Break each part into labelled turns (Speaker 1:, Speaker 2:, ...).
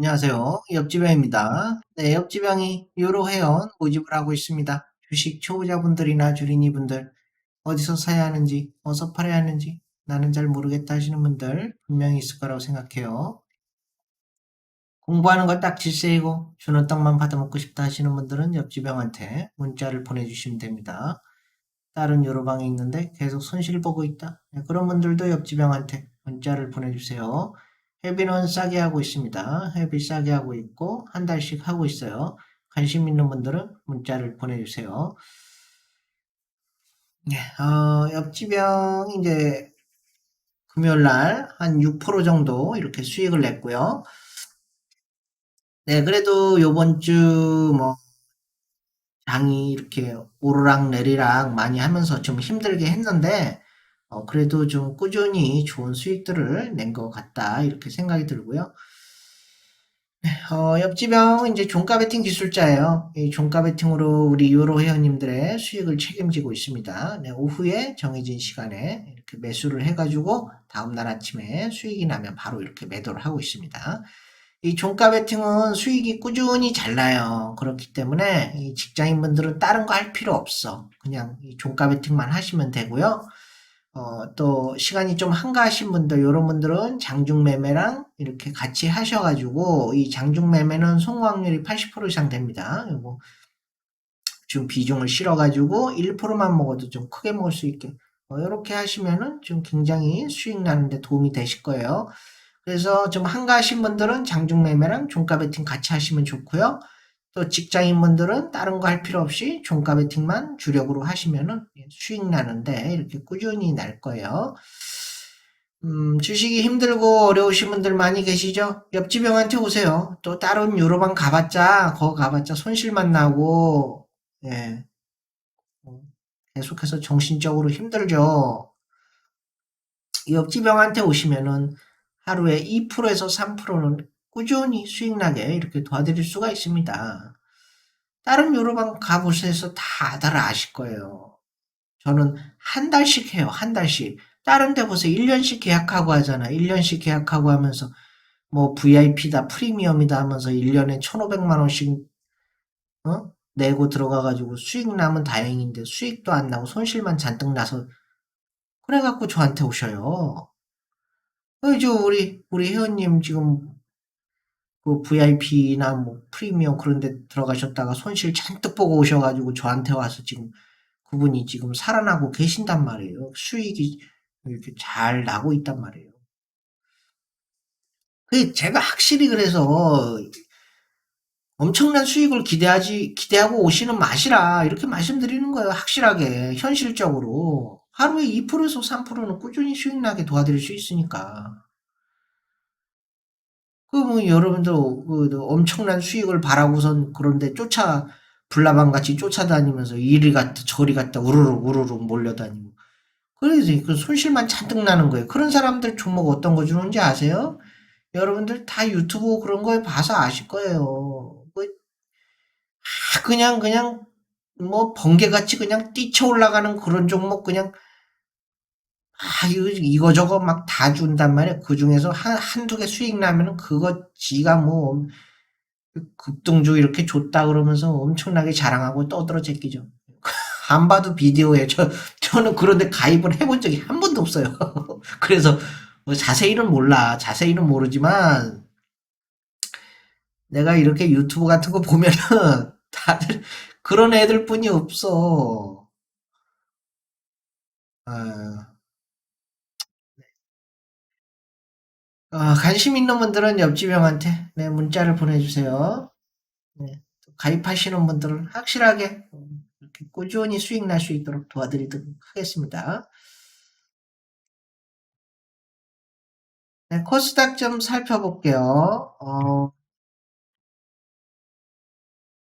Speaker 1: 안녕하세요. 옆지병입니다. 네, 옆지병이 유로 회원 모집을 하고 있습니다. 주식 초보자분들이나 주린이분들 어디서 사야 하는지, 어디서 팔아야 하는지 나는 잘 모르겠다 하시는 분들 분명히 있을 거라고 생각해요. 공부하는 거 딱 질세이고 주는 떡만 받아먹고 싶다 하시는 분들은 옆지병한테 문자를 보내주시면 됩니다. 다른 유로방에 있는데 계속 손실 보고 있다. 네, 그런 분들도 옆지병한테 문자를 보내주세요. 회비는 싸게 하고 있습니다. 회비 싸게 하고 있고 한 달씩 하고 있어요. 관심 있는 분들은 문자를 보내주세요. 네, 어, 옆지병 이제 금요일 날 한 6% 정도 이렇게 수익을 냈고요. 네, 그래도 요번 주 뭐 장이 이렇게 오르락 내리락 많이 하면서 좀 힘들게 했는데 어, 그래도 좀 꾸준히 좋은 수익들을 낸 것 같다 이렇게 생각이 들고요. 어, 옆지병 이제 종가 베팅 기술자예요. 이 종가 베팅으로 우리 유로 회원님들의 수익을 책임지고 있습니다. 네, 오후에 정해진 시간에 이렇게 매수를 해가지고 다음날 아침에 수익이 나면 바로 이렇게 매도를 하고 있습니다. 이 종가 베팅은 수익이 꾸준히 잘 나요. 그렇기 때문에 이 직장인분들은 다른 거 할 필요 없어. 그냥 이 종가 베팅만 하시면 되고요. 어, 또 시간이 좀 한가하신 분들, 이런 분들은 장중 매매랑 이렇게 같이 하셔가지고 이 장중 매매는 성공 확률이 80% 이상 됩니다. 요거 좀 비중을 실어가지고 1%만 먹어도 좀 크게 먹을 수 있게 어, 이렇게 하시면은 좀 굉장히 수익 나는데 도움이 되실 거예요. 그래서 좀 한가하신 분들은 장중 매매랑 종가 베팅 같이 하시면 좋고요. 또 직장인분들은 다른 거 할 필요 없이 종가 베팅만 주력으로 하시면은 수익 나는데 이렇게 꾸준히 날 거예요. 음, 주식이 힘들고 어려우신 분들 많이 계시죠? 옆집 형한테 오세요. 또 다른 유로방 가봤자, 거 가봤자 손실만 나고, 예. 어, 계속해서 정신적으로 힘들죠. 옆집 형한테 오시면은 하루에 2%에서 3%는 꾸준히 수익 나게 이렇게 도와드릴 수가 있습니다. 다른 유로방 가보셔서 다들 아실 거예요. 저는 한 달씩 해요. 한 달씩. 다른 데 보세요. 1년씩 계약하고 하잖아. 1년씩 계약하고 하면서 뭐 VIP다 프리미엄이다 하면서 1년에 1,500만 원씩 어? 내고 들어가가지고 수익 나면 다행인데 수익도 안 나고 손실만 잔뜩 나서 그래갖고 저한테 오셔요. 어, 저 우리 우리 회원님 지금 그 VIP나 뭐 프리미엄 그런 데 들어가셨다가 손실 잔뜩 보고 오셔가지고 저한테 와서 지금 그분이 지금 살아나고 계신단 말이에요. 수익이 이렇게 잘 나고 있단 말이에요. 그 제가 확실히 그래서 엄청난 수익을 기대하지 기대하고 오시는 맛이라 이렇게 말씀드리는 거예요. 확실하게 현실적으로 하루에 2%에서 3%는 꾸준히 수익 나게 도와드릴 수 있으니까. 그뭐 여러분들 그 엄청난 수익을 바라고선 그런데 쫓아 불나방 같이 쫓아다니면서 이리 갔다 저리 갔다 우르르 우르르 몰려다니고 그래서 그 손실만 잔뜩 나는 거예요. 그런 사람들 종목 어떤 거 주는지 아세요? 여러분들 다 유튜브 그런 거에 봐서 아실 거예요. 뭐, 아, 그냥 그냥 뭐 번개같이 그냥 뛰쳐 올라가는 그런 종목 그냥 아, 이거, 저거 막 다 준단 말이야. 그 중에서 한, 한두 개 수익 나면은 그거 지가 뭐, 급등주 이렇게 줬다 그러면서 엄청나게 자랑하고 떠들어 제끼죠. 안 봐도 비디오에 저, 저는 그런데 가입을 해본 적이 한 번도 없어요. 그래서 뭐 자세히는 몰라. 자세히는 모르지만 내가 이렇게 유튜브 같은 거 보면은 다들 그런 애들 뿐이 없어. 아, 어, 관심 있는 분들은 옆집 형한테 네, 문자를 보내주세요. 네, 가입하시는 분들은 확실하게 이렇게 꾸준히 수익 날 수 있도록 도와드리도록 하겠습니다. 네, 코스닥 좀 살펴볼게요. 어,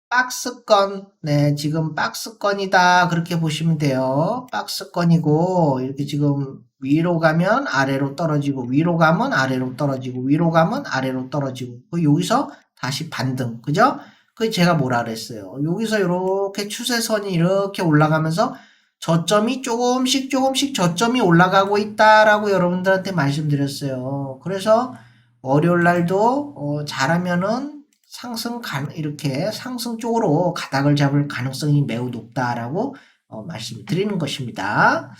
Speaker 1: 박스권, 네, 지금 박스권이다. 그렇게 보시면 돼요. 박스권이고, 이렇게 지금 위로 가면 아래로 떨어지고, 위로 가면 아래로 떨어지고, 위로 가면 아래로 떨어지고, 그 여기서 다시 반등. 그죠? 그 제가 뭐라 그랬어요. 여기서 이렇게 추세선이 이렇게 올라가면서 저점이 조금씩 조금씩 저점이 올라가고 있다라고 여러분들한테 말씀드렸어요. 그래서 월요일 날도 어, 잘하면은 상승 가 이렇게 상승 쪽으로 가닥을 잡을 가능성이 매우 높다라고 어, 말씀드리는 것입니다.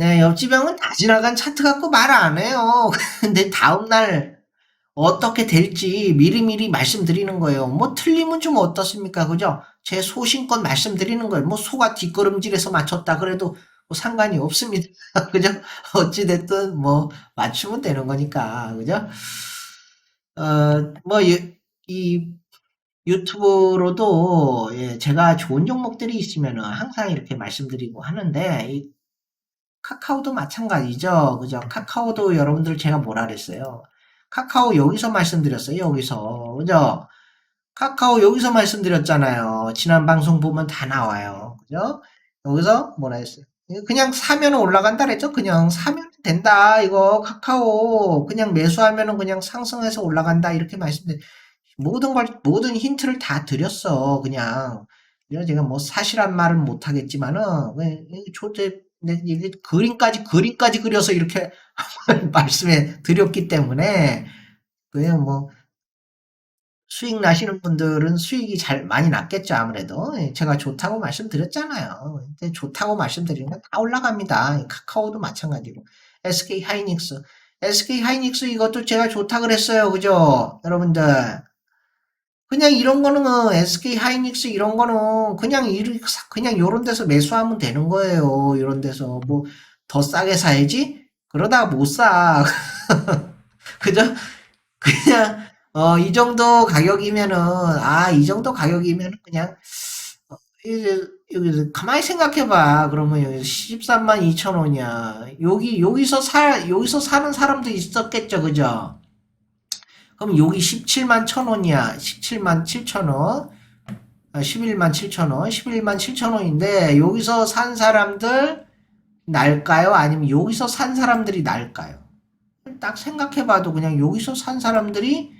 Speaker 1: 네, 옆집 형은 다 지나간 차트 갖고 말 안 해요. 근데 다음날 어떻게 될지 미리미리 말씀드리는 거예요. 뭐 틀리면 좀 어떻습니까? 그죠? 제 소신껏 말씀드리는 거예요. 뭐 소가 뒷걸음질해서 맞췄다 그래도 뭐 상관이 없습니다. 그죠? 어찌됐든 뭐 맞추면 되는 거니까. 그죠? 어, 뭐, 이, 이 유튜브로도 예, 제가 좋은 종목들이 있으면은 항상 이렇게 말씀드리고 하는데, 이 카카오도 마찬가지죠. 그죠? 카카오도 여러분들 제가 뭐라 그랬어요? 카카오 여기서 말씀드렸어요. 여기서. 그죠? 카카오 여기서 말씀드렸잖아요. 지난 방송 보면 다 나와요. 그죠? 여기서 뭐라 했어요? 그냥 사면 올라간다 그랬죠? 그냥 사면 된다. 이거 카카오 그냥 매수하면은 그냥 상승해서 올라간다. 이렇게 말씀드렸 모든 걸, 모든 힌트를 다 드렸어. 그냥. 제가 뭐 사실한 말은 못하겠지만은, 조제, 이게 그림까지, 그림까지 그려서 이렇게 말씀해 드렸기 때문에, 그냥 뭐, 수익 나시는 분들은 수익이 잘 많이 났겠죠 아무래도. 예, 제가 좋다고 말씀드렸잖아요. 근데 좋다고 말씀드리면 다 올라갑니다. 카카오도 마찬가지로 SK 하이닉스. SK 하이닉스 이것도 제가 좋다 그랬어요. 그죠? 여러분들 그냥 이런 거는 SK 하이닉스 이런 거는 그냥 이렇게 그냥 요런 데서 매수하면 되는 거예요 이런 데서 뭐 더 싸게 사야지 그러다가 못사 그죠 그냥 어, 이 정도 가격이면은, 아, 이 정도 가격이면은 그냥, 어, 이제, 여기, 가만히 생각해 봐. 그러면 여기 13만 2천 원이야. 여기, 여기서 사, 여기서 사는 사람도 있었겠죠. 그죠? 그럼 여기 17만 1천 원이야. 17만 7천 원. 11만 7천 원. 11만 7천 원인데, 여기서 산 사람들 날까요? 아니면 여기서 산 사람들이 날까요? 딱 생각해봐도 그냥 여기서 산 사람들이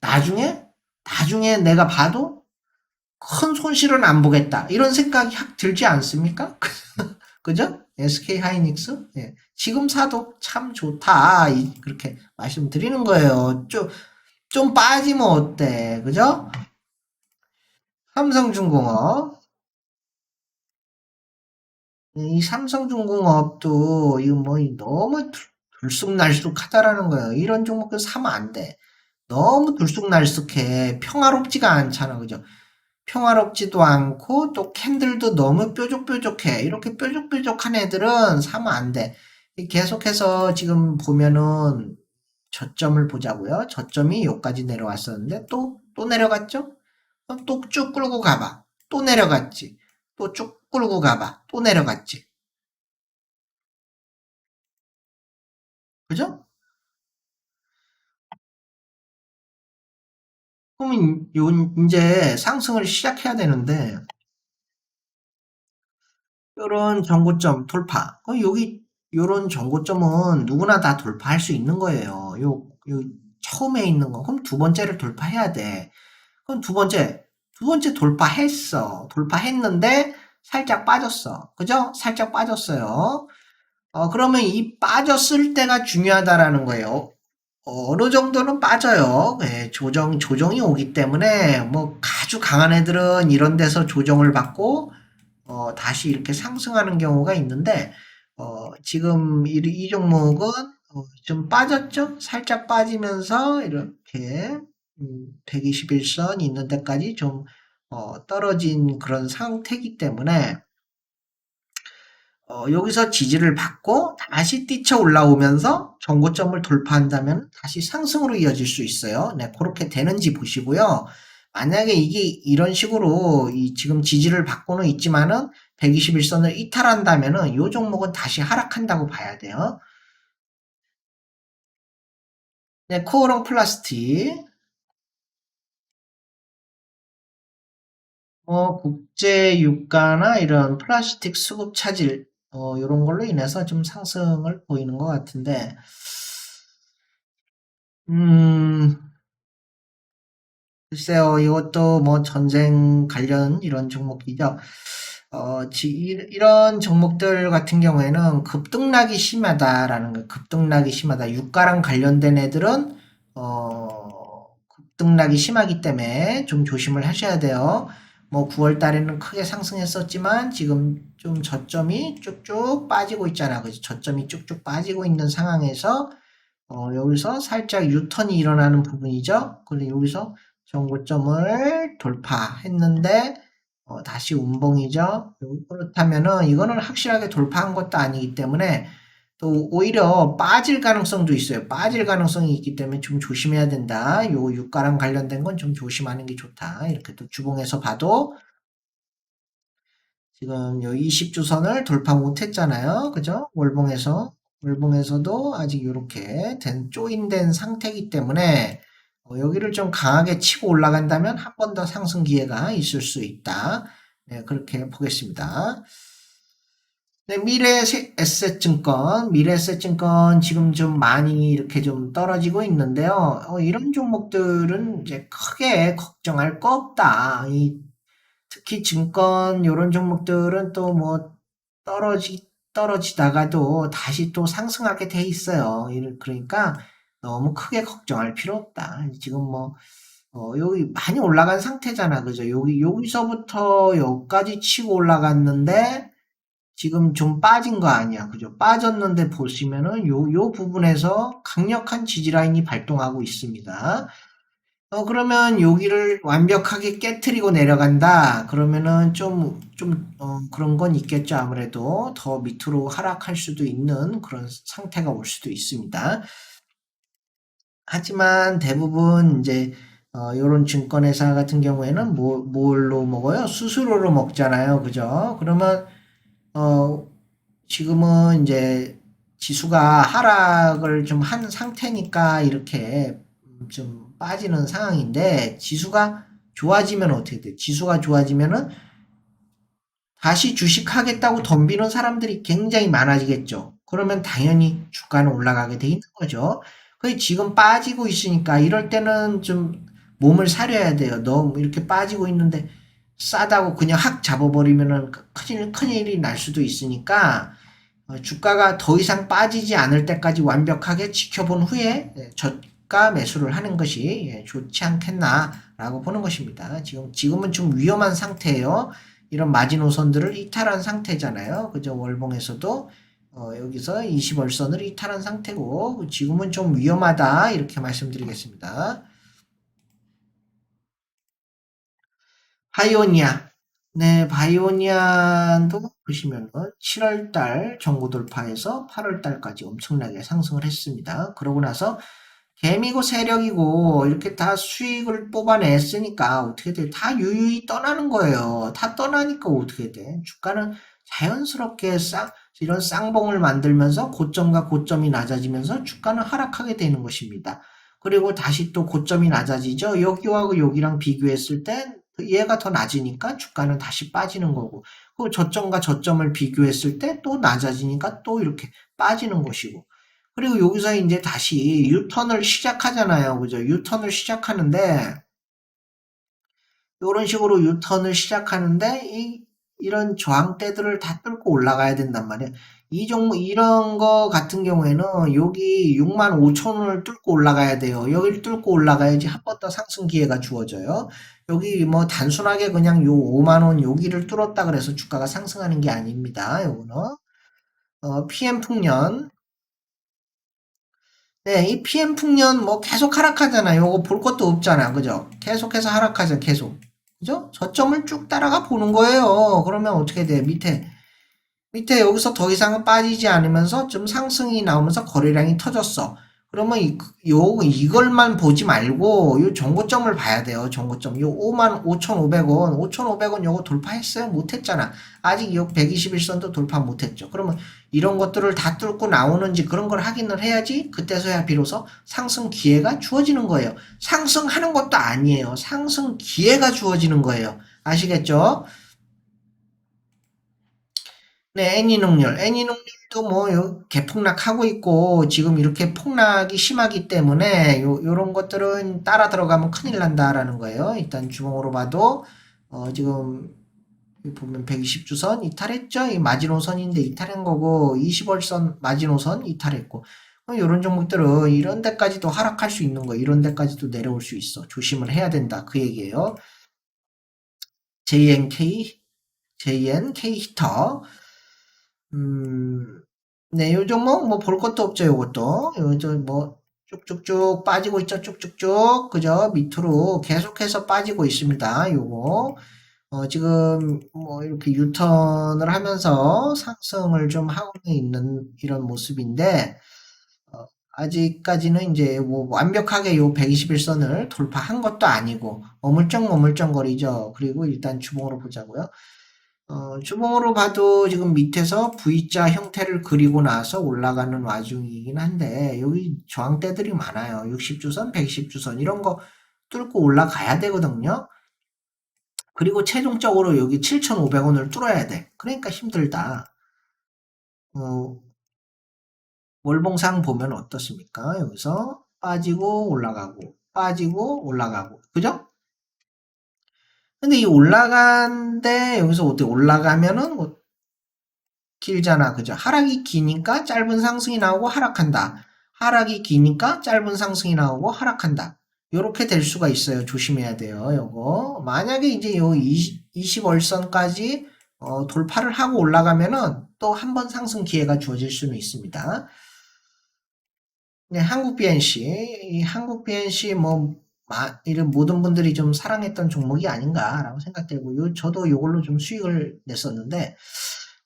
Speaker 1: 나중에 나중에 내가 봐도 큰 손실은 안 보겠다. 이런 생각이 확 들지 않습니까? 그죠? SK 하이닉스? 예. 지금 사도 참 좋다. 그렇게 말씀드리는 거예요. 좀, 좀 빠지면 어때? 그죠? 삼성중공업. 이 삼성중공업도, 이거 뭐, 너무 들쑥날쑥하다라는 거예요. 이런 종목들 사면 안 돼. 너무 들쑥날쑥해. 평화롭지가 않잖아. 그죠? 평화롭지도 않고 또 캔들도 너무 뾰족뾰족해. 이렇게 뾰족뾰족한 애들은 사면 안 돼. 계속해서 지금 보면은 저점을 보자고요. 저점이 여기까지 내려왔었는데 또, 또 내려갔죠? 또쭉 끌고 가봐. 또 내려갔지. 또 쭉 끌고 가봐. 또 내려갔지. 그죠? 그러면 요 이제 상승을 시작해야 되는데 요런 정고점 돌파. 그 여기 요런 정고점은 누구나 다 돌파할 수 있는 거예요. 요, 요 처음에 있는 거. 그럼 두 번째를 돌파해야 돼. 그럼 두 번째, 두 번째 돌파했어. 돌파했는데 살짝 빠졌어. 그죠? 살짝 빠졌어요. 어, 그러면 이 빠졌을 때가 중요하다라는 거예요. 어느 정도는 빠져요. 예, 조정, 조정이 오기 때문에, 뭐, 아주 강한 애들은 이런 데서 조정을 받고, 어, 다시 이렇게 상승하는 경우가 있는데, 어, 지금 이, 이 종목은 어, 좀 빠졌죠? 살짝 빠지면서 이렇게, 음, 121선 있는 데까지 좀, 어, 떨어진 그런 상태이기 때문에, 어, 여기서 지지를 받고 다시 뛰쳐 올라오면서 정고점을 돌파한다면 다시 상승으로 이어질 수 있어요. 네, 그렇게 되는지 보시고요. 만약에 이게 이런 식으로 이 지금 지지를 받고는 있지만은 121선을 이탈한다면은 이 종목은 다시 하락한다고 봐야 돼요. 네, 코어롱 플라스틱. 뭐 국제 유가나 이런 플라스틱 수급 차질 어, 이런 걸로 인해서 좀 상승을 보이는 것 같은데, 음, 글쎄요, 이것도 뭐 전쟁 관련 이런 종목이죠. 어, 지- 이- 이런 종목들 같은 경우에는 급등락이 심하다라는 거, 급등락이 심하다. 유가랑 관련된 애들은, 어, 급등락이 심하기 때문에 좀 조심을 하셔야 돼요. 뭐 9월 달에는 크게 상승했었지만 지금 좀 저점이 쭉쭉 빠지고 있잖아. 그죠? 저점이 쭉쭉 빠지고 있는 상황에서 어, 여기서 살짝 유턴이 일어나는 부분이죠. 근데 여기서 정고점을 돌파했는데 어, 다시 운봉이죠. 그렇다면은 이거는 확실하게 돌파한 것도 아니기 때문에 또 오히려 빠질 가능성도 있어요. 빠질 가능성이 있기 때문에 좀 조심해야 된다. 요 유가랑 관련된 건 좀 조심하는 게 좋다. 이렇게 또 주봉에서 봐도 지금 요 20주선을 돌파 못 했잖아요. 그죠? 월봉에서. 월봉에서도 아직 이렇게 된, 조인된 상태이기 때문에 어, 여기를 좀 강하게 치고 올라간다면 한 번 더 상승 기회가 있을 수 있다. 네, 그렇게 보겠습니다. 네, 미래 에셋증권, 미래 에셋증권 지금 좀 많이 이렇게 좀 떨어지고 있는데요. 어, 이런 종목들은 이제 크게 걱정할 거 없다. 이 특히 증권 요런 종목들은 또 뭐 떨어지 떨어지다가도 다시 또 상승하게 돼 있어요. 그러니까 너무 크게 걱정할 필요 없다. 지금 뭐 어, 여기 많이 올라간 상태잖아. 그죠? 여기 여기서부터 여기까지 치고 올라갔는데 지금 좀 빠진 거 아니야. 그죠? 빠졌는데 보시면은 요, 요 부분에서 강력한 지지라인이 발동하고 있습니다. 어, 그러면 여기를 완벽하게 깨트리고 내려간다. 그러면은 좀, 좀, 어, 그런 건 있겠죠. 아무래도 더 밑으로 하락할 수도 있는 그런 상태가 올 수도 있습니다. 하지만 대부분 이제, 어, 요런 증권회사 같은 경우에는 뭐, 뭘로 먹어요? 수수료로 먹잖아요. 그죠? 그러면, 어, 지금은 이제 지수가 하락을 좀 한 상태니까 이렇게 좀 빠지는 상황인데 지수가 좋아지면 어떻게 돼? 지수가 좋아지면은 다시 주식하겠다고 덤비는 사람들이 굉장히 많아지겠죠. 그러면 당연히 주가는 올라가게 돼 있는 거죠. 그 지금 빠지고 있으니까 이럴 때는 좀 몸을 사려야 돼요. 너무 이렇게 빠지고 있는데 싸다고 그냥 확 잡아버리면은 큰일, 큰일이 날 수도 있으니까 어, 주가가 더 이상 빠지지 않을 때까지 완벽하게 지켜본 후에 예, 저가 매수를 하는 것이 예, 좋지 않겠나라고 보는 것입니다. 지금 지금은 좀 위험한 상태예요. 이런 마지노선들을 이탈한 상태잖아요. 그죠? 월봉에서도 어, 여기서 20월선을 이탈한 상태고 지금은 좀 위험하다 이렇게 말씀드리겠습니다. 바이오니아 네, 바이오니아도 보시면은 7월달 정고 돌파해서 8월달까지 엄청나게 상승을 했습니다. 그러고 나서 개미고 세력이고 이렇게 다 수익을 뽑아냈으니까 어떻게 돼? 다 유유히 떠나는 거예요. 다 떠나니까 어떻게 돼? 주가는 자연스럽게 쌍, 이런 쌍봉을 만들면서 고점과 고점이 낮아지면서 주가는 하락하게 되는 것입니다. 그리고 다시 또 고점이 낮아지죠. 여기와 여기랑 비교했을 때 얘가 더 낮으니까 주가는 다시 빠지는 거고, 그 저점과 저점을 비교했을 때 또 낮아지니까 또 이렇게 빠지는 것이고, 그리고 여기서 이제 다시 유턴을 시작하잖아요. 그죠? 유턴을 시작하는데, 이런 식으로 유턴을 시작하는데, 이, 이런 저항대들을 다 뚫고 올라가야 된단 말이에요. 이 종목, 이런 거 같은 경우에는 여기 6만 5천 원을 뚫고 올라가야 돼요. 여기를 뚫고 올라가야지 한 번 더 상승 기회가 주어져요. 여기 뭐 단순하게 그냥 요 5만 원 여기를 뚫었다 그래서 주가가 상승하는 게 아닙니다. 요거는. 어, PM 풍년. 네, 이 PM 풍년 뭐 계속 하락하잖아요. 요거 볼 것도 없잖아. 그죠? 계속해서 하락하죠. 계속. 그죠? 저점을 쭉 따라가 보는 거예요. 그러면 어떻게 돼? 밑에 밑에 여기서 더 이상은 빠지지 않으면서 좀 상승이 나오면서 거래량이 터졌어. 그러면 이, 요, 이걸만 보지 말고, 요 정고점을 봐야 돼요. 정고점. 요 5만 5,500원, 5,500원 요거 돌파했어요? 못했잖아. 아직 요 121선도 돌파 못했죠. 그러면 이런 것들을 다 뚫고 나오는지 그런 걸 확인을 해야지 그때서야 비로소 상승 기회가 주어지는 거예요. 상승하는 것도 아니에요. 상승 기회가 주어지는 거예요. 아시겠죠? 네, 애니농률. 애니농률도 뭐, 요, 개폭락하고 있고, 지금 이렇게 폭락이 심하기 때문에, 요, 요런 것들은 따라 들어가면 큰일 난다라는 거예요. 일단 주봉으로 봐도, 어, 지금, 보면 120주선 이탈했죠? 이 마지노선인데 이탈한 거고 20월선 마지노선 이탈했고 이런 종목들은 이런 데까지도 하락할 수 있는 거 이런 데까지도 내려올 수 있어 조심을 해야 된다 그 얘기예요 JNK JNK 히터 음, 네, 요 종목 뭐 볼 것도 없죠, 요것도. 요저 뭐 쭉쭉쭉 빠지고 있죠, 쭉쭉쭉. 그죠? 밑으로 계속해서 빠지고 있습니다. 요거. 어, 지금 뭐 이렇게 유턴을 하면서 상승을 좀 하고 있는 이런 모습인데, 어, 아직까지는 이제 뭐 완벽하게 요 121선을 돌파한 것도 아니고, 어물쩡어물쩡거리죠. 그리고 일단 주봉으로 보자고요. 어, 주봉으로 봐도 지금 밑에서 V자 형태를 그리고 나서 올라가는 와중이긴 한데 여기 저항대들이 많아요. 60주선, 110주선 이런 거 뚫고 올라가야 되거든요. 그리고 최종적으로 여기 7,500원을 뚫어야 돼. 그러니까 힘들다. 어, 월봉상 보면 어떻습니까? 여기서 빠지고 올라가고 빠지고 올라가고 그죠? 근데 이 올라간데 여기서 어떻게 올라가면은 뭐 길잖아. 그죠? 하락이 기니까 짧은 상승이 나오고 하락한다. 하락이 기니까 짧은 상승이 나오고 하락한다. 요렇게 될 수가 있어요. 조심해야 돼요. 요거. 만약에 이제 요 20, 20월선까지 어, 돌파를 하고 올라가면은 또 한 번 상승 기회가 주어질 수는 있습니다. 네, 한국 BNC. 이 한국 BNC 뭐 이런 모든 분들이 좀 사랑했던 종목이 아닌가라고 생각되고 요, 저도 이걸로 좀 수익을 냈었는데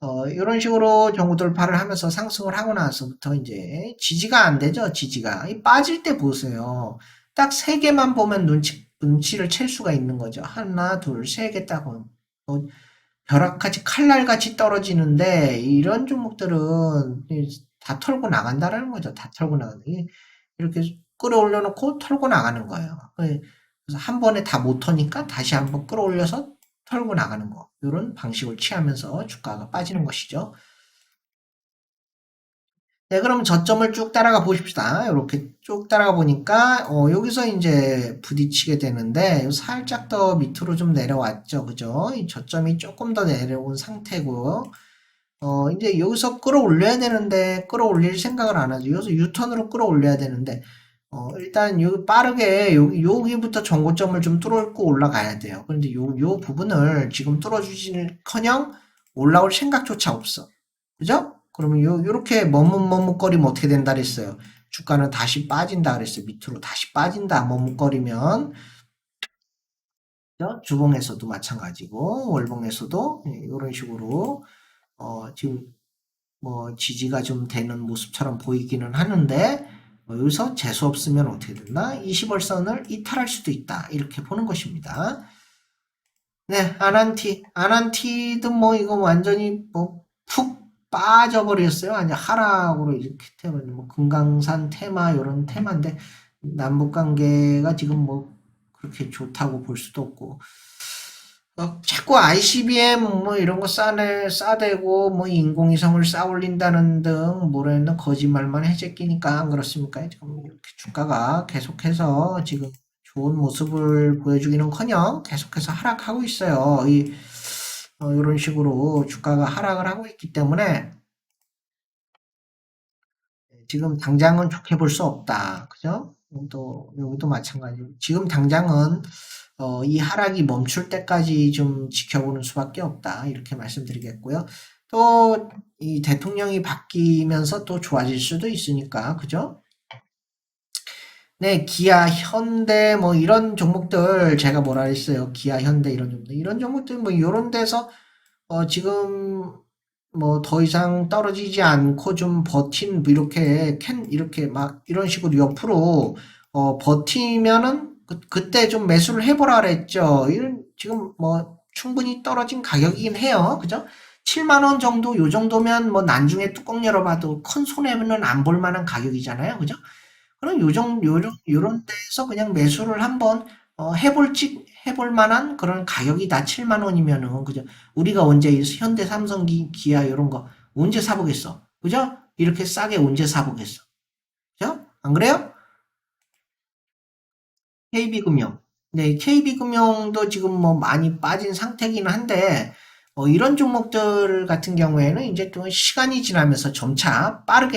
Speaker 1: 어, 이런 식으로 정구 돌파를 하면서 상승을 하고 나서부터 이제 지지가 안 되죠 지지가. 빠질 때 보세요. 딱 세 개만 보면 눈치 눈치를 챌 수가 있는 거죠. 하나 둘 세 개 딱 어, 벼락같이 칼날같이 떨어지는데 이런 종목들은 다 털고 나간다라는 거죠. 다 털고 나가는 이렇게 끌어올려 놓고 털고 나가는 거예요. 그래서 한 번에 다못 터니까 다시 한번 끌어올려서 털고 나가는 거. 이런 방식을 취하면서 주가가 빠지는 것이죠. 네, 그럼 저점을 쭉 따라가 보십시다. 이렇게 쭉 따라가 보니까, 어, 여기서 이제 부딪히게 되는데, 살짝 더 밑으로 좀 내려왔죠. 그죠? 이 저점이 조금 더 내려온 상태고, 어, 이제 여기서 끌어올려야 되는데, 끌어올릴 생각을 안 하죠. 여기서 유턴으로 끌어올려야 되는데, 어, 일단 요 빠르게 요, 여기부터 정고점을 좀 뚫고 올라가야 돼요. 그런데 요, 요 부분을 지금 뚫어주지는 커녕 올라올 생각조차 없어. 그죠? 그러면 요, 요렇게 머뭇머뭇거리면 어떻게 된다 그랬어요? 주가는 다시 빠진다 그랬어요. 밑으로 다시 빠진다. 머뭇거리면. 주봉에서도 마찬가지고, 월봉에서도 이런 예, 식으로, 어, 지금 뭐 지지가 좀 되는 모습처럼 보이기는 하는데, 뭐 여기서 재수 없으면 어떻게 된다? 20월선을 이탈할 수도 있다. 이렇게 보는 것입니다. 네, 아난티. 아난티도 뭐 이거 완전히 뭐 푹 빠져버렸어요. 아니 하락으로 이렇게 테마, 뭐 금강산 테마 이런 테마인데 남북 관계가 지금 뭐 그렇게 좋다고 볼 수도 없고 어, 자꾸 ICBM 뭐 이런 거 싸내 싸대고 뭐 인공위성을 쌓 올린다는 등 뭐라는 거짓말만 해제끼니까 안 그렇습니까? 지금 이렇게 주가가 계속해서 지금 좋은 모습을 보여주기는커녕 계속해서 하락하고 있어요. 이 어, 이런 식으로 주가가 하락을 하고 있기 때문에 지금 당장은 좋게 볼 수 없다. 그죠? 또 여기도 마찬가지. 지금 당장은 어, 이 하락이 멈출 때까지 좀 지켜보는 수밖에 없다. 이렇게 말씀드리겠고요. 또 이 대통령이 바뀌면서 또 좋아질 수도 있으니까 그죠? 네, 기아, 현대 뭐 이런 종목들 제가 뭐라 했어요. 기아, 현대 이런 종목들 이런 종목들 뭐 이런 데서 어, 지금 뭐 더 이상 떨어지지 않고 좀 버틴 이렇게 캔 이렇게 막 이런 식으로 옆으로 어, 버티면은 그, 때좀 매수를 해보라 그랬죠. 이런, 지금 뭐, 충분히 떨어진 가격이긴 해요. 그죠? 7만원 정도, 요 정도면 뭐, 난중에 뚜껑 열어봐도 큰 손해는 안 볼 만한 가격이잖아요. 그죠? 그럼 요 정, 요런, 요런 데서 그냥 매수를 한번, 어, 해볼지, 해볼 만한 그런 가격이 다 7만원이면은, 그죠? 우리가 언제 현대, 삼성, 기아, 이런 거, 언제 사보겠어? 그죠? 이렇게 싸게 언제 사보겠어? 그죠? 안 그래요? KB금융. 네, KB금융도 지금 뭐 많이 빠진 상태긴 한데, 어, 이런 종목들 같은 경우에는 이제 또 시간이 지나면서 점차 빠르게